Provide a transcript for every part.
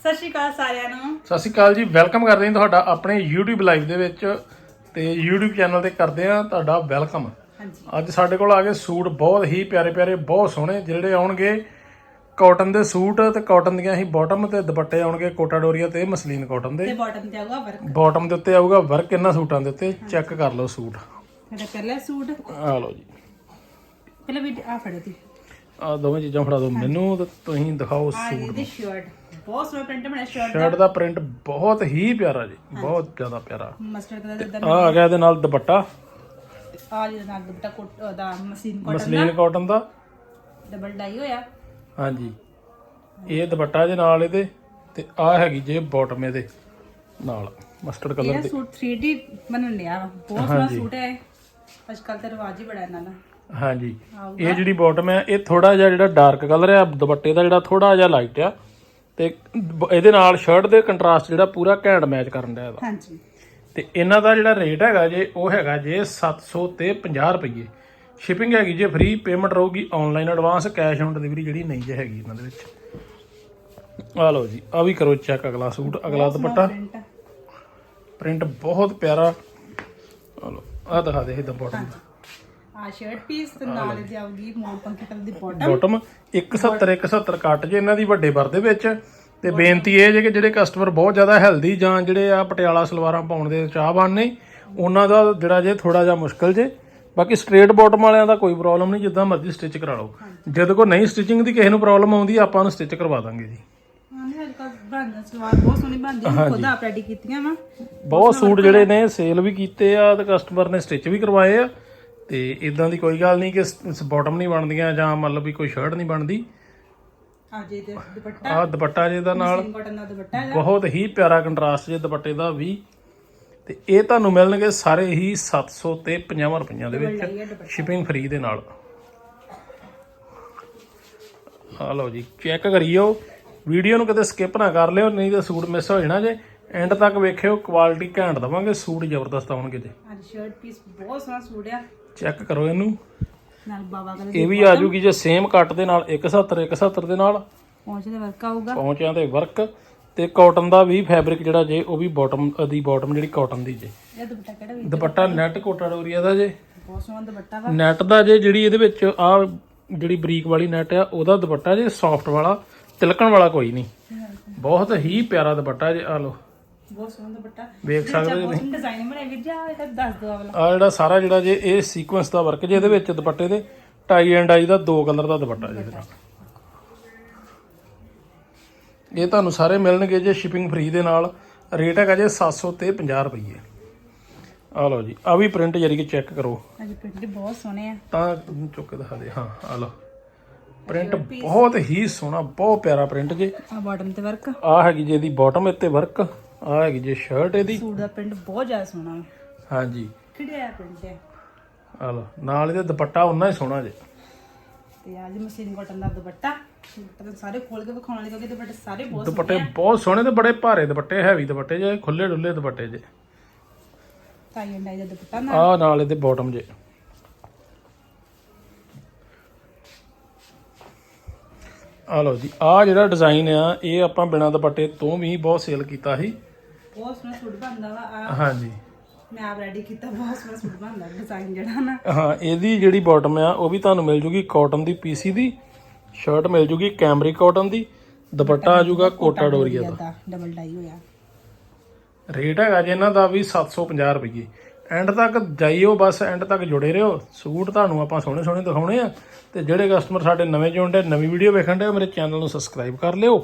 ਸਤਿ ਸ਼੍ਰੀ ਅਕਾਲ ਸਾਰਿਆਂ ਨੂੰ। ਸਤਿ ਸ਼੍ਰੀ ਅਕਾਲ ਜੀ ਵੈਲਕਮ ਕਰਦੇ ਹਾਂ ਤੁਹਾਡਾ ਆਪਣੇ YouTube ਲਾਈਵ ਦੇ ਵਿੱਚ ਤੇ YouTube ਚੈਨਲ ਤੇ ਕਰਦੇ ਹਾਂ ਤੁਹਾਡਾ ਵੈਲਕਮ। ਹਾਂਜੀ। ਅੱਜ ਸਾਡੇ ਕੋਲ ਆ ਗਏ ਸੂਟ ਬਹੁਤ ਹੀ ਪਿਆਰੇ ਪਿਆਰੇ ਬਹੁਤ ਸੋਹਣੇ ਜਿਹੜੇ ਆਉਣਗੇ ਕਾਟਨ ਦੇ ਸੂਟ ਤੇ ਕਾਟਨ ਦੀਆਂ ਹੀ ਬਾਟਮ ਤੇ ਦੁਪੱਟੇ ਆਉਣਗੇ ਕੋਟਾ ਡੋਰੀਆ ਤੇ ਮਸਲੀਨ ਕਾਟਨ ਤੇ ਦੇ ਬਾਟਮ ਤੇ ਆਊਗਾ ਵਰਕ ਬਾਟਮ ਦੇ ਉੱਤੇ ਆਊਗਾ ਵਰਕ ਇਹਨਾਂ ਸੂਟਾਂ ਦੇ ਉੱਤੇ ਚੈੱਕ ਕਰ ਲਓ ਸੂਟ। ਮੇਰਾ ਪਹਿਲਾ ਸੂਟ। ਆ ਲਓ ਜੀ। ਪਹਿਲਾਂ ਵੀ ਆ ਫੜੋ ਤੀ ਆ ਦੋਵੇਂ ਚੀਜ਼ਾਂ ਫੜਾ ਦਿਓ ਮੈਨੂੰ ਤੇ ਤੁਸੀਂ ਦਿਖਾਓ ਆ ਸੂਟ ਇਹਦੀ ਸ਼ਰਟ ਬਹੁਤ ਸੋਹਣਾ ਪ੍ਰਿੰਟ ਬਣਿਆ ਸ਼ਰਟ ਸ਼ਰਟ ਦਾ ਪ੍ਰਿੰਟ ਬਹੁਤ ਹੀ ਪਿਆਰਾ ਜੀ ਬਹੁਤ ਜ਼ਿਆਦਾ ਪਿਆਰਾ। ਮਸਟਰਡ ਕਲਰ ਦਾ ਆ ਆ ਗਿਆ ਇਹਦੇ ਨਾਲ ਦੁਪੱਟਾ। ਆ ਜਿਹੜਾ ਨਾਲ ਦੁਪੱਟਾ ਕੋਟ ਦਾ ਮਸ਼ੀਨ ਕਾਟਨ ਮਸਲੀਨ ਕਾਟਨ ਦਾ। ਡਬਲ ਡਾਈ ਹੋਇਆ। ਹਾਂਜੀ। ਇਹ ਦੁਪੱਟਾ ਦੇ ਨਾਲ ਇਹਦੇ ਤੇ ਆ ਹੈਗੀ ਜੇ ਬਾਟਮ ਇਹਦੇ ਨਾਲ ਮਸਟਰਡ ਕਲਰ ਇਹ ਦੇ। ਸੂਟ 3D ਬਣਨ ਲਿਆ ਵਾ ਬਹੁਤ ਸੋਹਣਾ ਸੂਟ ਹੈ ਅੱਜ ਕੱਲ ਤੇ ਰਿਵਾਜ ਹੀ ਬੜਾ ਇਹਨਾਂ ਦਾ। ਹਾਂਜੀ। ਇਹ ਜਿਹੜੀ ਬਾਟਮ ਹੈ ਇਹ ਥੋੜਾ ਜਿਹਾ ਜਿਹੜਾ ਡਾਰਕ ਕਲਰ ਹੈ ਦੁਪੱਟੇ ਦਾ ਜਿਹੜਾ ਥੋੜਾ ਜਿਹਾ ਲਾਈਟ ਆ। ਤੇ ਇਹਦੇ ਨਾਲ ਸ਼ਰਟ ਦੇ ਕੰਟਰਾਸਟ ਜਿਹੜਾ ਪੂਰਾ ਘੈਂਟ ਮੈਚ ਕਰਨ ਦਾ ਇਹਦਾ। ਹਾਂਜੀ। ਤੇ ਇਹਨਾਂ ਦਾ ਜਿਹੜਾ ਰੇਟ ਹੈਗਾ ਜੇ ਉਹ ਹੈਗਾ ਜੇ 700 ਤੇ 50 ਰੁਪਏ ਸ਼ਿਪਿੰਗ ਹੈਗੀ ਜੇ ਫ੍ਰੀ ਪੇਮੈਂਟ ਰਹੂਗੀ online advance cash on delivery ਜਿਹੜੀ ਨਹੀਂ ਜੇ ਹੈਗੀ ਇਹਨਾਂ ਦੇ ਵਿੱਚ। ਆ ਲਓ ਜੀ ਆ ਵੀ ਕਰੋ ਚੈੱਕ ਅਗਲਾ ਸੂਟ ਅਗਲਾ ਦੁਪੱਟਾ। ਪ੍ਰਿੰਟ ਬਹੁਤ ਪਿਆਰਾ। ਆ ਲਓ ਆ ਦਿਖਾ ਦੇ ਇਹਦਾ ਬਾਟਮ ਆ ਸ਼ਰਟ ਪੀਸ ਤੇ ਨਾਲ ਇਹਦੀ ਆਊਗੀ ਮੋਰ ਪੰਖੀ ਕਲਰ ਦੀ ਬਾਟਮ ਬਾਟਮ 170 170 ਕੱਟ ਜੇ ਇਹਨਾਂ ਦੀ ਵੱਡੇ ਵਰ ਦੇ ਵਿੱਚ। ਤੇ ਬੇਨਤੀ ਇਹ ਜੇ ਕਿ ਜਿਹੜੇ ਕਸਟਮਰ ਬਹੁਤ ਜ਼ਿਆਦਾ ਹੈਲਦੀ ਜਾਂ ਜਿਹੜੇ ਆ ਪਟਿਆਲਾ ਸਲਵਾਰਾਂ ਪਾਉਣ ਦੇ ਚਾਹਵਾਨ ਨੇ ਉਹਨਾਂ ਦਾ ਜਿਹੜਾ ਜੇ ਥੋੜਾ ਜਿਹਾ ਮੁਸ਼ਕਲ ਜੇ। ਬਾਕੀ ਸਟ੍ਰੇਟ ਬਾਟਮ ਵਾਲਿਆਂ ਦਾ ਕੋਈ ਪ੍ਰੋਬਲਮ ਨਹੀਂ ਜਿੱਦਾਂ ਮਰਜ਼ੀ ਸਟਿਚ ਕਰਾ ਲਓ। ਜਦ ਕੋ ਨਹੀਂ ਸਟਿਚਿੰਗ ਦੀ ਕਿਸੇ ਨੂੰ ਪ੍ਰੋਬਲਮ ਆਉਂਦੀ ਆਪਾਂ ਉਹਨੂੰ ਸਟਿਚ ਕਰਵਾ ਦਾਂਗੇ ਜੀ। ਹਾਂ ਨਹੀਂ ਅੱਜ ਕੱਲ ਬਣਦਾ ਸਲਵਾਰ ਬਹੁਤ ਸੋਹਣੀ ਬਣਦੀ ਹੈ ਖੁਦ ਆਪ ਰੈਡੀ ਕੀਤੀਆਂ ਵਾ। ਬਹੁਤ ਸੂਟ ਜਿਹੜੇ ਨੇ ਸੇਲ ਵੀ ਕੀਤੇ ਆ ਤੇ ਕਸਟਮਰ ਨੇ ਸਟਿਚ ਵੀ ਕਰਵਾਏ ਆ। ਤੇ ਇਦਾਂ ਦੀ ਕੋਈ ਗੱਲ ਨਹੀਂ ਕਿ ਬਾਟਮ ਨਹੀਂ ਬਣਦੀਆਂ ਜਾਂ ਮਤਲਬ ਵੀ ਕੋਈ ਸ਼ਰਟ ਨਹੀਂ ਬਣਦੀ। ਆ ਜੇ ਤੇ ਦੁਪੱਟਾ। ਜੇ ਦਾ ਨਾਲ ਸਿੰਗ ਕਾਟਨ ਦਾ ਦੁਪੱਟਾ ਹੈ ਬਹੁਤ ਹੀ ਪਿਆਰਾ ਕੰਟਰਾਸਟ ਜੇ ਦੁਪੱਟੇ ਦਾ ਵੀ। ਤੇ ਇਹ ਤੁਹਾਨੂੰ ਮਿਲਣਗੇ ਸਾਰੇ ਹੀ 700 ਤੇ 50 ਰੁਪਈਆਂ ਦੇ ਵਿੱਚ ਸ਼ਿਪਿੰਗ ਫ੍ਰੀ ਦੇ ਨਾਲ। ਆ ਲਓ ਜੀ ਚੈੱਕ ਕਰਿਓ। ਵੀਡੀਓ ਨੂੰ ਕਿਤੇ ਸਕਿਪ ਨਾ ਕਰ ਲਿਓ ਨਹੀਂ ਤਾਂ ਸੂਟ ਮਿਸ ਹੋ ਜਾਣਾ ਜੇ। ਐਂਡ ਤੱਕ ਵੇਖਿਓ ਕੁਆਲਿਟੀ ਘੈਂਟ ਦਵਾਂਗੇ ਸੂਟ ਜ਼ਬਰਦਸਤ ਆਉਣਗੇ ਜੀ। ਅੱਜ ਸ਼ਰਟ ਪੀਸ ਬਹੁਤ ਸੋਹਣਾ ਸੂਟ ਆ। ਚੈੱਕ ਕਰੋ ਇਹਨੂੰ। ਨਾਲ ਬਾਵਾ ਕਲਰ ਇਹ ਵੀ ਆ ਜੂਗੀ ਜੇ ਸੇਮ ਕੱਟ ਦੇ ਨਾਲ 170 170 ਦੇ ਨਾਲ। ਪਹੁੰਚਦੇ ਵਰਕ ਆਊਗਾ। ਪਹੁੰਚਿਆਂ ਤੇ ਵਰਕ ਤੇ ਕਾਟਨ ਦਾ ਵੀ ਫੈਬਰਿਕ ਜਿਹੜਾ ਜੇ ਉਹ ਵੀ ਬਾਟਮ ਦੀ ਬਾਟਮ ਜਿਹੜੀ ਕਾਟਨ ਦੀ ਜੇ। ਇਹ ਦੁਪੱਟਾ ਕਿਹੜਾ ਵੀ ਦੁਪੱਟਾ ਨੈਟ ਕੋਟਾ ਡੋਰੀਆ ਦਾ ਜੇ। ਬਹੁਤ ਸੋਹਣਾ ਦੁਪੱਟਾ ਵਾ। ਨੈਟ ਦਾ ਜੇ ਜਿਹੜੀ ਇਹਦੇ ਵਿੱਚ ਆ ਜਿਹੜੀ ਬਰੀਕ ਵਾਲੀ ਨੈਟ ਆ ਉਹਦਾ ਦੁਪੱਟਾ ਜੇ ਸੌਫਟ ਵਾਲਾ ਤਿਲਕਣ ਵਾਲਾ ਕੋਈ ਨਹੀਂ। ਬਹੁਤ ਹੀ ਪਿਆਰਾ ਦੁਪੱਟਾ ਜੇ ਆ ਲੋ ਬਹੁਤ ਸੋਹਣਾ ਦੁਪੱਟਾ। ਵੇਖ ਸਕਦੇ ਸੋਹਣਾ ਡਿਜ਼ਾਈਨ ਬਣਾਇਆ ਵੀਰ ਜੀ ਆ ਇਹ ਤਾਂ ਦੱਸ ਦੋ ਆਵਲਾ ਆ ਜਿਹੜਾ ਸਾਰਾ ਜਿਹੜਾ ਜੇ ਇਹ ਸੀਕੁਐਂਸ ਦਾ ਵਰਕ ਜੇ ਇਹਦੇ ਵਿੱਚ ਦੁਪੱਟੇ ਦੇ ਟਾਈ ਐਂਡ ਆਈ ਦਾ ਦੋ ਕਲਰ ਦਾ ਦੁਪੱਟਾ ਜੇ ਇਹ ਤੁਹਾਨੂੰ ਸਾਰੇ ਮਿਲਣਗੇ ਜੇ ਸ਼ਿਪਿੰਗ ਫ੍ਰੀ ਦੇ ਨਾਲ। ਰੇਟ ਹੈਗਾ ਜੇ 700 ਤੇ 50 ਰੁਪਏ ਆ ਲਓ ਜੀ ਆ ਵੀ ਪ੍ਰਿੰਟ ਜਰੀ ਕੇ ਚੈੱਕ ਕਰੋ। ਅੱਜ ਪ੍ਰਿੰਟ ਬਹੁਤ ਸੋਹਣੇ ਆ। ਤਾਂ ਚੁੱਕ ਕੇ ਦਿਖਾ ਦੇ ਹਾਂ ਆ ਲਓ। ਪ੍ਰਿੰਟ ਬਹੁਤ ਹੀ ਸੋਹਣਾ ਬਹੁਤ ਪਿਆਰਾ ਪ੍ਰਿੰਟ ਜੇ। ਆ ਬਾਟਮ ਤੇ ਵਰਕ ਆ ਹੈਗੀ ਜੇ ਇਹਦੀ ਬਾਟਮ ਇੱਥੇ ਵਰਕ ਆ ਹੈਗੀ ਜੇ ਸ਼ਰਟ ਇਹਦੀ। ਸੂਟ ਦਾ ਪ੍ਰਿੰਟ ਬਹੁਤ ਜ਼ਿਆਦਾ ਸੋਹਣਾ ਵਾ ਹਾਂਜੀ। ਕਿਹੜੇ ਆ ਪ੍ਰਿੰਟ ਹੈ ਆ ਲਓ ਨਾਲ ਇਹਦੇ ਦੁਪੱਟਾ ਉਹਨਾਂ ਹੀ ਸੋਹਣਾ ਜੇ। ਤੇ ਅੱਜ ਮਸ਼ੀਨ ਕਾਟਨ ਦਾ ਦੁਪੱਟਾ। ਦੁਪੱਟਾ ਸਾਰੇ ਖੋਲ ਕੇ ਵਿਖਾਉਣ ਲਈ ਕਿਉਂਕਿ ਦੁਪੱਟੇ ਸਾਰੇ ਬਹੁਤ ਦੁਪੱਟੇ ਬਹੁਤ ਸੋਹਣੇ ਤੇ ਬੜੇ ਭਾਰੇ ਦੁਪੱਟੇ ਹੈਵੀ ਦੁਪੱਟੇ ਜੇ ਖੁੱਲੇ ਡੁੱਲੇ ਦੁਪੱਟੇ ਜੇ। ਟਾਈ ਐਂਡ ਆਈ ਦਾ ਦੁਪੱਟਾ ਨਾਲ। ਆ ਨਾਲ ਇਹਦੇ ਬਾਟਮ ਜੇ। ਆ ਲਓ ਜੀ ਆ ਜਿਹੜਾ ਡਿਜ਼ਾਈਨ ਆ ਇਹ ਆਪਾਂ ਬਿਨਾਂ ਦੁਪੱਟੇ ਤੋਂ ਵੀ ਬਹੁਤ ਸੇਲ ਕੀਤਾ ਸੀ। ਬਹੁਤ ਸੋਹਣਾ ਸੂਟ ਬਣਦਾ ਵਾ। ਆ ਹਾਂਜੀ। ਮੈਂ ਆਪ ਰੈਡੀ ਕੀਤਾ ਬਹੁਤ ਸੋਹਣਾ ਸੂਟ ਬਣਦਾ ਡਿਜ਼ਾਈਨ ਜਿਹੜਾ ਨਾ। ਹਾਂ ਇਹਦੀ ਜਿਹੜੀ ਬਾਟਮ ਆ ਉਹ ਵੀ ਤੁਹਾਨੂੰ ਮਿਲ ਜੂਗੀ ਕਾਟਨ ਦੀ ਪੀਸੀ ਦੀ। ਸ਼ਰਟ ਮਿਲ ਜੂਗੀ ਕੈਮਰੀ ਕਾਟਨ ਦੀ। ਦੁਪੱਟਾ ਆ ਜਾਊਗਾ ਕੋਟਾ ਡੋਰੀਆ ਦਾ। ਦਾ ਡਬਲ ਡਾਈ ਹੋਇਆ। ਰੇਟ ਹੈਗਾ ਜੀ ਇਹਨਾਂ ਦਾ ਵੀ 750 ਰੁਪਏ ਐਂਡ ਤੱਕ ਜਾਈਓ ਬਸ ਐਂਡ ਤੱਕ ਜੁੜੇ ਰਹੋ। ਸੂਟ ਤੁਹਾਨੂੰ ਆਪਾਂ ਸੋਹਣੇ ਸੋਹਣੇ ਦਿਖਾਉਣੇ ਆ। ਤੇ ਜਿਹੜੇ ਕਸਟਮਰ ਸਾਡੇ ਨਵੇਂ ਜੁੜਦੇ ਨਵੀਂ ਵੀਡੀਓ ਵੇਖਣ ਦੇ ਮੇਰੇ ਚੈਨਲ ਨੂੰ ਸਬਸਕ੍ਰਾਈਬ ਕਰ ਲਿਓ।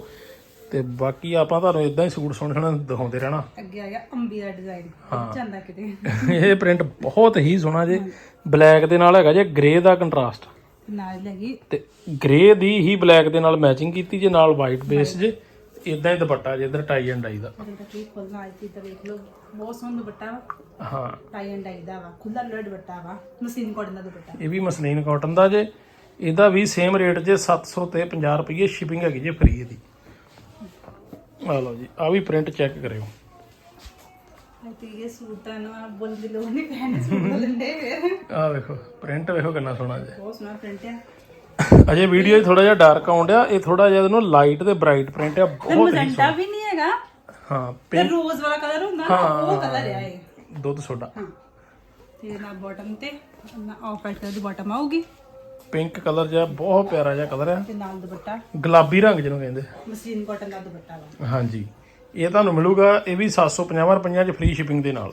ਤੇ ਬਾਕੀ ਆਪਾਂ ਤੁਹਾਨੂੰ ਇਦਾਂ ਹੀ ਸੂਟ ਸੋਹਣੇ ਸੋਹਣੇ ਦਿਖਾਉਂਦੇ ਰਹਿਣਾ। ਅੱਗੇ ਆ ਗਿਆ ਅੰਬੀ ਦਾ ਡਿਜ਼ਾਈਨ ਜਾਂਦਾ ਕਿਤੇ। ਇਹ ਪ੍ਰਿੰਟ ਬਹੁਤ ਹੀ ਸੋਹਣਾ ਜੇ। ਬਲੈਕ ਦੇ ਨਾਲ ਹੈਗਾ ਜੇ ਗ੍ਰੇ ਦਾ ਕੰਟਰਾਸਟ ਨਾਲ ਲੱਗੀ ਤੇ ਗ੍ਰੇ ਦੀ ਹੀ ਬਲੈਕ ਦੇ ਨਾਲ ਮੈਚਿੰਗ ਕੀਤੀ ਜੇ ਨਾਲ ਵਾਈਟ ਬੇਸ ਜੇ। ਇਦਾਂ ਹੀ ਦੁਪੱਟਾ ਜੇ ਇਧਰ ਟਾਈ ਐਂਡ ਆਈ ਦਾ। ਜਿਹੜਾ ਕੀ ਖੋਲਣਾ ਅੱਜ ਦੀ ਤਾਂ ਵੇਖ ਲਓ। ਬਹੁਤ ਸੋਹਣਾ ਦੁਪੱਟਾ ਵਾ। ਹਾਂ। ਟਾਈ ਐਂਡ ਡਾਈ ਦਾ ਵਾ ਖੁੱਲਾ ਲੜ ਦੁਪੱਟਾ ਵਾ ਮਸ਼ੀਨ ਕਾਟਨ ਦਾ ਦੁਪੱਟਾ। ਇਹ ਵੀ ਮਸਲੀਨ ਕਾਟਨ ਦਾ ਜੇ। ਇਹਦਾ ਵੀ ਸੇਮ ਰੇਟ ਜੇ 700 ਤੇ 50 ਰੁਪਏ ਸ਼ਿਪਿੰਗ ਹੈਗੀ ਜੇ ਫ੍ਰੀ ਇਹਦੀ। ਆ ਲਓ ਜੀ ਆ ਵੀ ਪ੍ਰਿੰਟ ਚੈੱਕ ਕਰਿਓ। ਤੇ ਇਹ ਸੂਟ ਤਾਂ ਨਾ ਬੋਲਣ ਦੀ ਲੋੜ ਨਹੀਂ ਪੈਣੀ ਸੂਟ ਬੋਲਣ ਦੇ ਫਿਰ। ਆ ਵੇਖੋ ਪ੍ਰਿੰਟ ਵੇਖੋ ਕਿੰਨਾ ਸੋਹਣਾ ਜੇ ਬਹੁਤ ਸੋਹਣਾ ਪ੍ਰਿੰਟ ਹੈ ਅਜੇ ਵੀਡੀਓ ਥੋੜਾ ਜਿਹਾ ਡਾਰਕ ਆਉਣ ਡਿਆ ਇਹ ਥੋੜਾ ਜਿਹਾ ਇਹਨੂੰ ਲਾਈਟ ਤੇ ਬ੍ਰਾਈਟ ਪ੍ਰਿੰਟ ਆ ਤੇ ਬਹੁਤ ਹੀ ਮਜੰਟਾ ਵੀ ਨਹੀਂ ਹੈਗਾ। ਹਾਂ ਤੇ ਰੋਜ਼ ਵਾਲਾ ਕਲਰ ਹੁੰਦਾ ਨਾ ਉਹ ਕਲਰ ਆ ਇਹ। ਦੁੱਧ ਸੋਡਾ। ਤੇ ਨਾ ਬਾਟਮ ਤੇ ਨਾ ਆਫ ਵਾਈਟ ਕਲਰ ਦੀ ਬਾਟਮ ਆਊਗੀ। ਪਿੰਕ ਕਲਰ ਜਿਹਾ ਬਹੁਤ ਪਿਆਰਾ ਜਿਹਾ ਕਲਰ ਆ। ਤੇ ਨਾਲ ਦੁਪੱਟਾ। ਗੁਲਾਬੀ ਰੰਗ ਜਿਹਨੂੰ ਕਹਿੰਦੇ। ਮਸਲੀਨ ਕਾਟਨ ਦਾ ਦੁਪੱਟਾ ਵਾ। ਹਾਂਜੀ। ਇਹ ਤੁਹਾਨੂੰ ਮਿਲੂਗਾ ਇਹ ਵੀ 750 ਰੁਪਈਆਂ 'ਚ ਫ੍ਰੀ ਸ਼ਿਪਿੰਗ ਦੇ ਨਾਲ।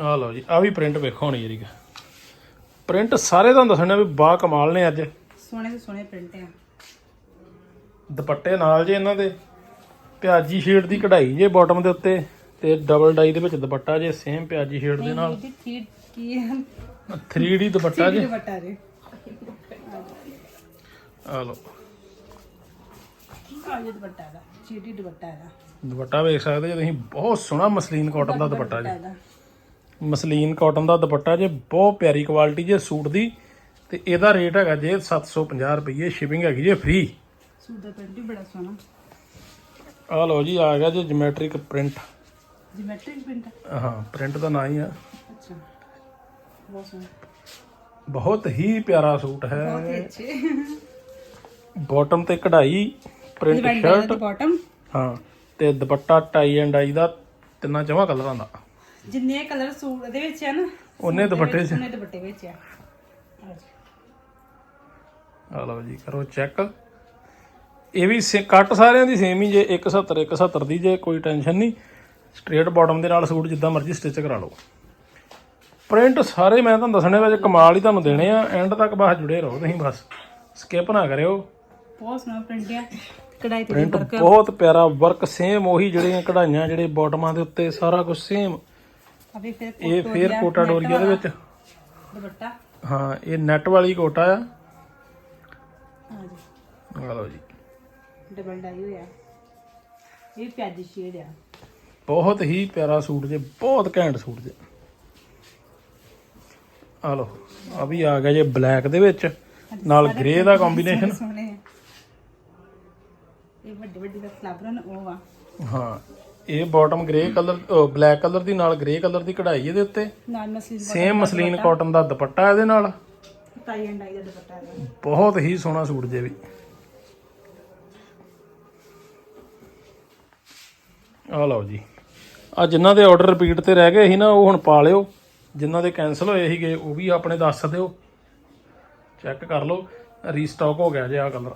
ਆ ਲਓ ਜੀ ਆ ਵੀ ਪ੍ਰਿੰਟ ਵੇਖੋ ਹੁਣ ਜਰੀਗਾ ਪ੍ਰਿੰਟ ਸਾਰੇ ਤੁਹਾਨੂੰ ਦੱਸਣਾ ਵੀ ਬਾ ਕਮਾਲ ਨੇ ਅੱਜ। ਸੋਹਣੇ ਤੇ ਸੋਹਣੇ ਪ੍ਰਿੰਟ ਆ। ਦੁਪੱਟੇ ਨਾਲ ਜੇ ਇਹਨਾਂ ਦੇ ਪਿਆਜੀ ਸ਼ੇਡ ਦੀ ਕਢਾਈ ਜੇ ਬਾਟਮ ਦੇ ਉੱਤੇ ਤੇ ਡਬਲ ਡਾਈ ਦੇ ਵਿੱਚ ਦੁਪੱਟਾ ਜੇ ਸੇਮ ਪਿਆਜੀ ਸ਼ੇਡ ਦੇ ਨਾਲ। ਕੀ ਹੈ 3D ਦੁਪੱਟਾ ਜੇ। ਦੁਪੱਟਾ ਜੇ। ਆ ਲਓ। ਆ ਜੇ ਦੁਪੱਟਾ ਦਾ ਚੀਟੀ ਦੁਪੱਟਾ ਦਾ ਦੁਪੱਟਾ ਵੇਖ ਸਕਦੇ ਜੇ ਤੁਸੀਂ ਬਹੁਤ ਸੋਹਣਾ ਮਸਲੀਨ ਕਾਟਨ ਦਾ ਦੁਪੱਟਾ ਜੇ। ਮਸਲੀਨ ਕਾਟਨ ਦਾ ਦੁਪੱਟਾ ਜੇ ਬਹੁਤ ਪਿਆਰੀ ਕੁਆਲਿਟੀ ਜੇ ਸੂਟ ਦੀ। ਤੇ ਇਹਦਾ ਰੇਟ ਹੈਗਾ ਜੇ 750 ਰੁਪਏ ਸ਼ਿਪਿੰਗ ਹੈਗੀ ਜੇ ਫ੍ਰੀ ਸੂਟ ਦਾ ਪ੍ਰਿੰਟ ਵੀ ਬੜਾ ਸੋਹਣਾ। ਆ ਲਓ ਜੀ ਆ ਗਿਆ ਜੇ ਜਿਓਮੈਟ੍ਰਿਕ ਪ੍ਰਿੰਟ ਜਿਮੈਟ੍ਰਿਕ ਪ੍ਰਿੰਟ ਹਾਂ ਪ੍ਰਿੰਟ ਦਾ ਨਾਂ ਹੀ ਆ। ਅੱਛਾ। ਬਹੁਤ ਸੋਹਣਾ। ਬਹੁਤ ਹੀ ਪਿਆਰਾ ਸੂਟ ਬਹੁਤ ਹੀ ਹੈ ਅੱਛੇ। ਬਾਟਮ ਤੇ ਕਢਾਈ ਪ੍ਰਿੰਟ ਸ਼ਰਟ ਬਾਟਮ ਹਾਂ ਤੇ ਦੁਪੱਟਾ ਟਾਈ ਐਂਡ ਆਈ ਦਾ ਤਿੰਨਾਂ ਚਵਾਂ ਕਲਰਾਂ ਦਾ। ਜਿੰਨੇ ਕਲਰ ਸੂਟ ਦੇ ਵਿੱਚ ਆ ਨਾ ਉਹਨੇ ਦੁਪੱਟੇ 'ਚ। ਉਹਨੇ ਦੁਪੱਟੇ ਵਿੱਚ ਆ। ਆ ਜੀ। ਆ ਲਓ ਜੀ ਕਰੋ ਚੈੱਕ ਇਹ ਵੀ ਸੇ- ਕੱਟ ਸਾਰਿਆਂ ਦੀ ਸੇਮ ਹੀ ਜੇ 170 170 ਦੀ ਜੇ ਕੋਈ ਟੈਨਸ਼ਨ ਨਹੀਂ। ਸਟ੍ਰੇਟ ਬਾਟਮ ਦੇ ਨਾਲ ਸੂਟ ਜਿੱਦਾਂ ਮਰਜ਼ੀ ਸਟਿਚ ਕਰਾ ਲਓ। ਪ੍ਰਿੰਟ ਸਾਰੇ ਮੈਂ ਤੁਹਾਨੂੰ ਦੱਸਣੇ ਵਿੱਚ ਕਮਾਲ ਹੀ ਤੁਹਾਨੂੰ ਦੇਣੇ ਆ। ਐਂਡ ਤੱਕ ਬਸ ਜੁੜੇ ਰਹੋ ਤੁਸੀਂ ਬਸ। ਸਕਿਪ ਨਾ ਕਰਿਓ। ਬਹੁਤ ਸੋਹਣਾ ਪ੍ਰਿੰਟ ਆ। ਕਢਾਈ ਤੇ ਪ੍ਰਿੰਟ ਬਹੁਤ ਪਿਆਰਾ ਵਰਕ ਸੇਮ ਉਹੀ ਜਿਹੜੀਆਂ ਕਢਾਈਆਂ ਜਿਹੜੇ ਬਾਟਮਾਂ ਦੇ ਉੱਤੇ ਸਾਰਾ ਕੁਝ ਸੇਮ ਇਹ ਫੇਰ ਕੋਟਾ ਡੋਰੀਆ ਦੇ ਵਿੱਚ। ਦੁਪੱਟਾ। ਹਾਂ ਇਹ ਨੈਟ ਵਾਲੀ ਕੋਟਾ ਆ। ਆ ਲਓ ਜੀ। ਡਬਲ ਡਾਈ ਹੋਇਆ। ਇਹ ਪਿਆਜੀ ਸ਼ੇਡ ਆ। ਬਹੁਤ ਹੀ ਪਿਆਰਾ ਸੂਟ ਜੇ ਬਹੁਤ ਘੈਂਟ ਸੂਟ ਜੇ। ਆ ਲਓ ਆ ਵੀ ਆ ਗਿਆ ਜੇ ਬਲੈਕ ਦੇ ਵਿੱਚ। ਨਾਲ ਗ੍ਰੇ ਦਾ ਕੰਬੀਨੇਸ਼ਨ ਸੋਹਣੇ ਆ। ਇਹ ਵੱਡੇ ਵੱਡੇ ਦਾ ਫਲਾਵਰ ਨੇ ਉਹ ਆ। ਹਾਂ ਇਹ bottom grey colour black colour ਦੀ ਨਾਲ ਗ੍ਰੇ ਕਲਰ ਦੀ ਕਢਾਈ ਇਹਦੇ ਉੱਤੇ। ਨਾਲ ਮਸਲੀਨ ਸੇਮ ਮਸਲੀਨ ਕਾਟਨ ਦਾ ਦੁਪੱਟਾ ਇਹਦੇ ਨਾਲ। ਟਾਈ ਐਂਡ ਡਾਈ ਦਾ ਦੁਪੱਟਾ ਹੈ ਬਹੁਤ ਹੀ ਸੋਹਣਾ ਸੂਟ ਜੇ ਵੀ। ਆ ਲਓ ਜੀ। ਆ ਜਿਨ੍ਹਾਂ ਦੇ ਆਰਡਰ ਰਿਪੀਟ ਤੇ ਰਹਿ ਗਏ ਸੀ ਨਾ ਉਹ ਹੁਣ ਪਾ ਲਿਓ। ਜਿਨ੍ਹਾਂ ਦੇ ਕੈਨਸਲ ਹੋਏ ਸੀਗੇ ਉਹ ਵੀ ਆਪਣੇ ਦੱਸ ਦਿਓ। ਚੈੱਕ ਕਰ ਲਓ। ਰੀਸਟਾਕ ਹੋ ਗਿਆ ਜੇ ਆ ਕਲਰ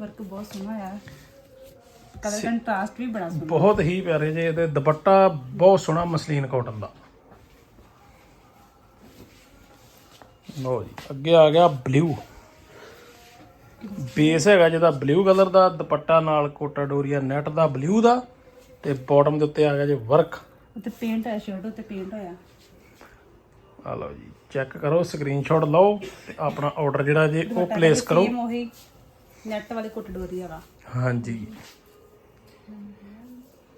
ਵਰਕ ਬਹੁਤ ਸੋਹਣਾ ਆ ਕਲਰ ਕੰਟਰਾਸਟ ਵੀ ਬੜਾ ਸੋਹਣਾ। ਬਹੁਤ ਹੀ ਪਿਆਰੇ ਜੇ। ਇਹਦੇ ਦੁਪੱਟਾ ਬਹੁਤ ਸੋਹਣਾ ਮਸਲੀਨ ਕਾਟਨ ਦਾ। ਲਓ ਜੀ ਅੱਗੇ ਆ ਗਿਆ ਬਲੂ ਬੇਸ ਹੈਗਾ ਜਿਹਦਾ ਬਲੂ ਕਲਰ ਦਾ ਦੁਪੱਟਾ ਨਾਲ ਕੋਟਾ ਡੋਰੀਆ ਨੈਟ ਦਾ ਬਲੂ ਦਾ ਤੇ ਬਾਟਮ ਦੇ ਉੱਤੇ ਆ ਗਿਆ ਜੇ ਵਰਕ ਉੱਤੇ ਪੇਂਟ ਹੋਇਆ ਸ਼ਰਟ ਉੱਤੇ ਪੇਂਟ ਹੋਇਆ। ਆ ਲਓ ਜੀ ਚੈੱਕ ਕਰੋ ਸਕਰੀਨਸ਼ਾਟ ਲਓ ਆਪਣਾ ਆਰਡਰ ਜਿਹੜਾ ਜੇ ਉਹ ਪਲੇਸ ਕਰੋ। ਸੇਮ ਉਹੀ ਨੈਟ ਵਾਲੀ ਕੁੱਟ ਡੋਰੀ ਵਾਲਾ। ਹਾਂਜੀ।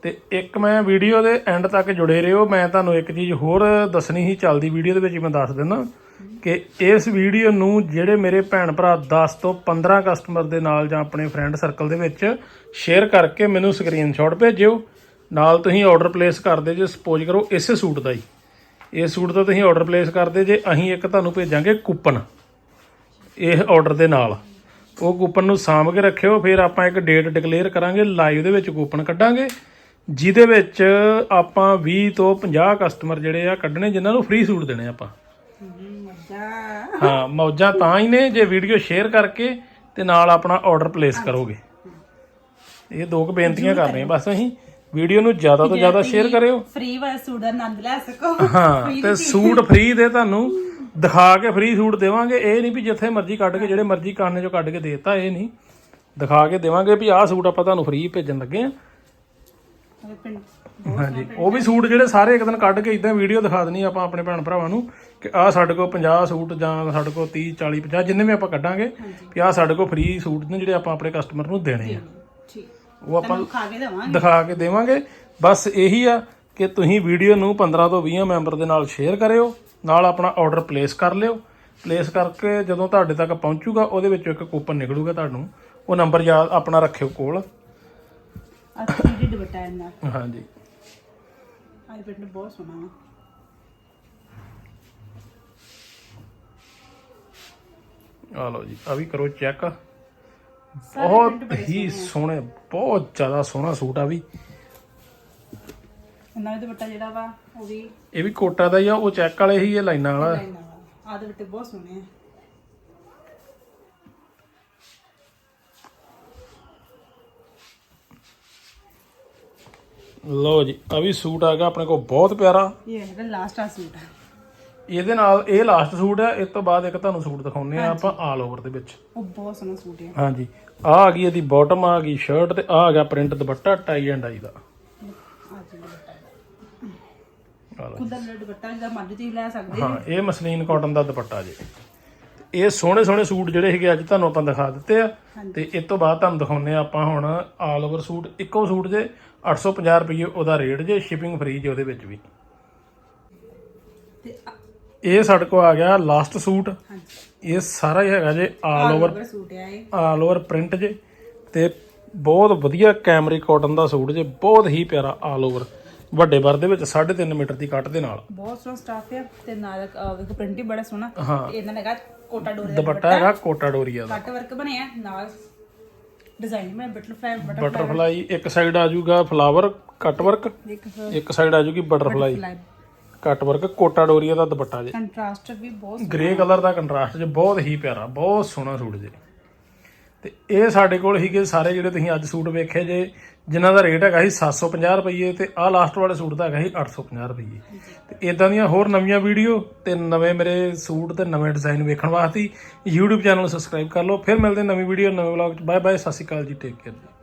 ਤੇ ਇੱਕ ਮੈਂ ਵੀਡੀਓ ਦੇ ਐਂਡ ਤੱਕ ਜੁੜੇ ਰਹੋ ਮੈਂ ਤੁਹਾਨੂੰ ਇੱਕ ਚੀਜ਼ ਹੋਰ ਦੱਸਣੀ ਸੀ ਚੱਲਦੀ ਵੀਡੀਓ ਦੇ ਵਿੱਚ ਮੈਂ ਦੱਸ ਦਿੰਦਾ ਕਿ ਇਸ ਵੀਡੀਓ ਨੂੰ ਜਿਹੜੇ ਮੇਰੇ ਭੈਣ ਭਰਾ 10 ਤੋਂ 15 ਕਸਟਮਰ ਦੇ ਨਾਲ ਜਾਂ ਆਪਣੇ ਫਰੈਂਡ ਸਰਕਲ ਦੇ ਵਿੱਚ ਸ਼ੇਅਰ ਕਰਕੇ ਮੈਨੂੰ ਸਕਰੀਨਸ਼ਾਟ ਭੇਜਿਓ ਨਾਲ ਤੁਸੀਂ ਆਰਡਰ ਪਲੇਸ ਕਰਦੇ ਜੇ ਸਪੋਜ਼ ਕਰੋ ਇਸੇ ਸੂਟ ਦਾ ਹੀ। ਇਸ ਸੂਟ ਦਾ ਤੁਸੀਂ ਆਰਡਰ ਪਲੇਸ ਕਰਦੇ ਜੇ ਅਸੀਂ ਇੱਕ ਤੁਹਾਨੂੰ ਭੇਜਾਂਗੇ ਕੂਪਨ। ਇਹ ਆਰਡਰ ਦੇ ਨਾਲ। ਉਹ ਕੂਪਨ ਨੂੰ ਸਾਂਭ ਕੇ ਰੱਖਿਓ ਫਿਰ ਆਪਾਂ ਇੱਕ ਡੇਟ ਡਿਕਲੇਅਰ ਕਰਾਂਗੇ ਲਾਈਵ ਦੇ ਵਿੱਚ ਕੂਪਨ ਕੱਢਾਂਗੇ ਜਿਹਦੇ ਵਿੱਚ ਆਪਾਂ 20 ਤੋਂ 50 ਕਸਟਮਰ ਜਿਹੜੇ ਆ ਕੱਢਣੇ ਜਿਨ੍ਹਾਂ ਨੂੰ ਫ੍ਰੀ ਸੂਟ ਦੇਣੇ ਆਪਾਂ। ਹਾਂ ਮੌਜਾਂ ਤਾਂ ਹੀ ਨੇ ਜੇ ਵੀਡੀਓ ਸ਼ੇਅਰ ਕਰਕੇ ਤੇ ਨਾਲ ਆਪਣਾ ਆਰਡਰ ਪਲੇਸ ਕਰੋਗੇ। ਇਹ ਦੋ ਕੁ ਬੇਨਤੀਆਂ ਕਰ ਰਹੇ ਹਾਂ ਬਸ ਅਸੀਂ। ਵੀਡੀਓ ਨੂੰ ਜ਼ਿਆਦਾ ਤੋਂ ਜ਼ਿਆਦਾ ਸ਼ੇਅਰ ਕਰਿਓ। ਫ੍ਰੀ ਵਾਲਾ ਸੂਟ ਦਾ ਆਨੰਦ ਲੈ ਸਕੋ। ਹਾਂ ਤੇ ਸੂਟ ਫ੍ਰੀ ਦੇ ਤੁਹਾਨੂੰ ਦਿਖਾ ਕੇ ਫ੍ਰੀ ਸੂਟ ਦੇਵਾਂਗੇ। ਇਹ ਨਹੀਂ ਵੀ ਜਿੱਥੇ ਮਰਜ਼ੀ ਕੱਢ ਕੇ ਜਿਹੜੇ ਮਰਜ਼ੀ ਕਾਨੇ ਚੋਂ ਕੱਢ ਕੇ ਦੇਤਾ ਇਹ ਨਹੀਂ। ਦਿਖਾ ਕੇ ਦੇਵਾਂਗੇ ਵੀ ਆਹ ਸੂਟ ਆਪਾਂ ਤੁਹਾਨੂੰ ਫ੍ਰੀ ਭੇਜਣ ਲੱਗੇ ਆ ਹਾਂਜੀ ਉਹ ਵੀ ਸੂਟ ਜਿਹੜੇ ਸਾਰੇ ਇੱਕ ਦਿਨ ਕੱਢ ਕੇ ਇਦਾਂ ਵੀਡੀਓ ਦਿਖਾ ਦੇਣੀ ਆਪਾਂ ਆਪਣੇ ਭੈਣ ਭਰਾਵਾਂ ਨੂੰ ਕਿ ਆਹ ਸਾਡੇ ਕੋਲ 50 ਸੂਟ ਜਾਂ ਸਾਡੇ ਕੋਲ 30 40 50 ਜਿੰਨੇ ਵੀ ਆਪਾਂ ਕੱਢਾਂਗੇ ਵੀ ਆਹ ਸਾਡੇ ਕੋਲ ਫ੍ਰੀ ਸੂਟ ਨੇ ਜਿਹੜੇ ਆਪਾਂ ਆਪਣੇ ਕਸਟਮਰ ਨੂੰ ਦੇਣੇ ਆ। ਉਹ ਆਪਾਂ ਤੁਹਾਨੂੰ ਖਾ ਕੇ ਦੇਵਾਂਗੇ। ਦਿਖਾ ਕੇ ਦੇਵਾਂਗੇ। ਬਸ ਇਹੀ ਆ ਕਿ ਤੁਸੀਂ ਵੀਡੀਓ ਨੂੰ 15 ਤੋਂ 20 ਮੈਂਬਰ ਦੇ ਨਾਲ ਸ਼ੇਅਰ ਕਰਿਓ ਨਾਲ ਆਪਣਾ ਆਰਡਰ ਪਲੇਸ ਕਰ ਲਿਓ। ਪਲੇਸ ਕਰਕੇ ਜਦੋਂ ਤੁਹਾਡੇ ਤੱਕ ਪਹੁੰਚੂਗਾ ਉਹਦੇ ਵਿੱਚੋਂ ਇੱਕ ਕੂਪਨ ਨਿਕਲੂਗਾ ਤੁਹਾਨੂੰ। ਉਹ ਨੰਬਰ ਯਾਦ ਆਪਣਾ ਰੱਖਿਓ ਕੋਲ। ਦੁਪੱਟਾ ਇਹਨਾਂ ਹਾਂਜੀ। ਆਈ ਪਿੰਡ ਬਹੁਤ ਸੋਹਣਾ ਵਾ। ਆ ਲਓ ਜੀ ਆ ਵੀ ਕਰੋ ਚੈੱਕ ਬਹੁਤ ਹੀ ਸੋਹਣੇ ਬਹੁਤ ਜ਼ਿਆਦਾ ਸੋਹਣਾ ਸੂਟ ਆ ਵੀ। ਇਹਨਾਂ ਦਾ ਦੁਪੱਟਾ ਜਿਹੜਾ ਵਾ ਉਹ ਵੀ ਇਹ ਵੀ ਕੋਟਾ ਦਾ ਹੀ ਆ ਉਹ ਚੈੱਕ ਵਾਲੇ ਹੀ ਇਹ ਲਾਈਨਾਂ ਵਾਲਾ। ਲਾਈਨਾਂ ਵਾਲਾ। ਆ ਦੁਪੱਟੇ ਬਹੁਤ ਸੋਹਣੇ ਆ। ਲਓ ਜੀ ਆ ਵੀ ਸੂਟ ਆ ਗਿਆ ਆਪਣੇ ਕੋਲ ਬਹੁਤ ਪਿਆਰਾ। ਇਹ ਹੈਗਾ ਲਾਸਟ ਆ ਸੂਟ। ਇਹਦੇ ਨਾਲ ਇਹ ਲਾਸਟ ਸੂਟ ਹੈ ਇਸ ਤੋਂ ਬਾਅਦ ਇੱਕ ਤੁਹਾਨੂੰ ਸੂਟ ਦਿਖਾਉਨੇ ਆ ਆਪਾਂ ਆਲ ਓਵਰ ਦੇ ਵਿੱਚ। ਉਹ ਬਹੁਤ ਸੋਹਣਾ ਸੂਟ ਹੈ ਹਾਂਜੀ। ਆ ਆ ਗਈ ਇਹਦੀ ਬਾਟਮ ਆ ਗਈ ਸ਼ਰਟ ਤੇ ਆ ਆ ਗਿਆ print dupatta tie and I ਦਾ। ਖੁਦ ਦਾ ਦੁਪੱਟਾ ਜਿਹਦਾ ਮਰਜ਼ੀ ਤੁਸੀਂ ਲੈ ਸਕਦੇ ਹਾਂ ਇਹ ਮਸਲੀਨ ਕਾਟਨ ਦਾ ਦੁਪੱਟਾ ਜੀ। ਇਹ ਸੋਹਣੇ ਸੋਹਣੇ ਸੂਟ ਜਿਹੜੇ ਹੈਗੇ ਅੱਜ ਤੁਹਾਨੂੰ ਆਪਾਂ ਦਿਖਾ ਦਿੱਤੇ ਆ। ਤੇ ਇਸ ਤੋਂ ਬਾਅਦ ਤੁਹਾਨੂੰ ਦਿਖਾਉਨੇ ਆ ਆਪਾਂ ਹੁਣ ਆਲ ਓਵਰ ਸੂਟ। ਇੱਕੋ ਸੂਟ ਜੇ 850 ਰੁਪਏ ਉਹਦਾ ਰੇਟ ਜੇ ਸ਼ਿਪਿੰਗ ਫ੍ਰੀ ਜੇ ਉਹਦੇ ਵਿੱਚ ਵੀ। ਤੇ ਇਹ ਸਾਡੇ ਕੋਲ ਆ ਗਿਆ ਲਾਸਟ ਸੂਟ। ਹਾਂਜੀ। ਇਹ ਸਾਰਾ ਹੀ ਹੈਗਾ ਜੇ ਆਲ ਓਵਰ ਸੂਟ ਹੈ ਇਹ। ਆਲ ਓਵਰ ਪ੍ਰਿੰਟ ਜੇ। ਤੇ ਬਹੁਤ ਵਧੀਆ ਕੈਮਰੀ ਕਾਟਨ ਦਾ ਸੂਟ ਜੇ। ਬਹੁਤ ਹੀ ਪਿਆਰਾ ਆਲ ਓਵਰ ਵੱਡੇ ਵਰ ਦੇ ਵਿੱਚ 3.5 ਮੀਟਰ ਦੀ ਕੱਟ ਦੇ ਨਾਲ। ਬਹੁਤ ਸੋਹਣਾ ਸਟਾਫ ਹੈ ਤੇ ਨਾਲ ਵੇਖੋ ਪ੍ਰਿੰਟ ਹੀ ਬੜਾ ਸੋਹਣਾ। ਇਹਨਾਂ ਲਗਾ ਕੋਟਾ ਡੋਰੇ ਦਾ ਦੁਪੱਟਾ ਹੈਗਾ ਕੋਟਾ ਡੋਰੀਆ ਦਾ। ਕੱਟ ਵਰਕ ਬਣਿਆ ਨਾਲ ਡਿਜ਼ਾਈਨ ਮੈਂ ਬਟਰਫਲਾਈ ਬਟਰਫਲਾਈ ਇੱਕ ਸਾਈਡ ਆ ਜਾਊਗਾ ਫਲਾਵਰ ਕੱਟ ਵਰਕ ਇੱਕ ਸਾਈਡ ਆ ਜਾਊਗੀ butterfly fly cut work Kota Doria ਦਾ ਦੁਪੱਟਾ ਜੇ। ਕੰਟਰਾਸਟ ਵੀ ਬਹੁਤ ਗ੍ਰੇ ਕਲਰ ਦਾ ਕੰਟਰਾਸਟ ਜੇ ਬਹੁਤ ਹੀ ਪਿਆਰਾ ਬਹੁਤ ਸੋਹਣਾ ਸੂਟ ਜੇ। ਤੇ ਇਹ ਸਾਡੇ ਕੋਲ ਹੀਗੇ ਸਾਰੇ ਜਿਹੜੇ ਤੁਸੀਂ ਅੱਜ ਸੂਟ ਵੇਖੇ ਜੇ ਜਿਨ੍ਹਾਂ ਦਾ ਰੇਟ ਹੈਗਾ ਸੀ 750 ਰੁਪਏ ਤੇ ਆਹ ਲਾਸਟ ਵਾਲੇ ਸੂਟ ਦਾ ਹੈਗਾ ਸੀ 850 ਰੁਪਏ ਤੇ ਇਦਾਂ ਦੀਆਂ ਹੋਰ ਨਵੀਆਂ ਵੀਡੀਓ ਤੇ ਨਵੇਂ ਮੇਰੇ ਸੂਟ ਤੇ ਨਵੇਂ ਡਿਜ਼ਾਈਨ ਵੇਖਣ ਵਾਸਤੇ YouTube ਚੈਨਲ ਨੂੰ ਸਬਸਕ੍ਰਾਈਬ ਕਰ ਲਓ। ਫਿਰ ਮਿਲਦੇ ਨਵੀਂ ਵੀਡੀਓ ਨਵੇਂ ਵਲੌਗ ਚ। ਬਾਏ ਬਾਏ ਸਤਿ ਸ਼੍ਰੀ ਅਕਾਲ ਜੀ ਟੇਕ ਕੇਅਰ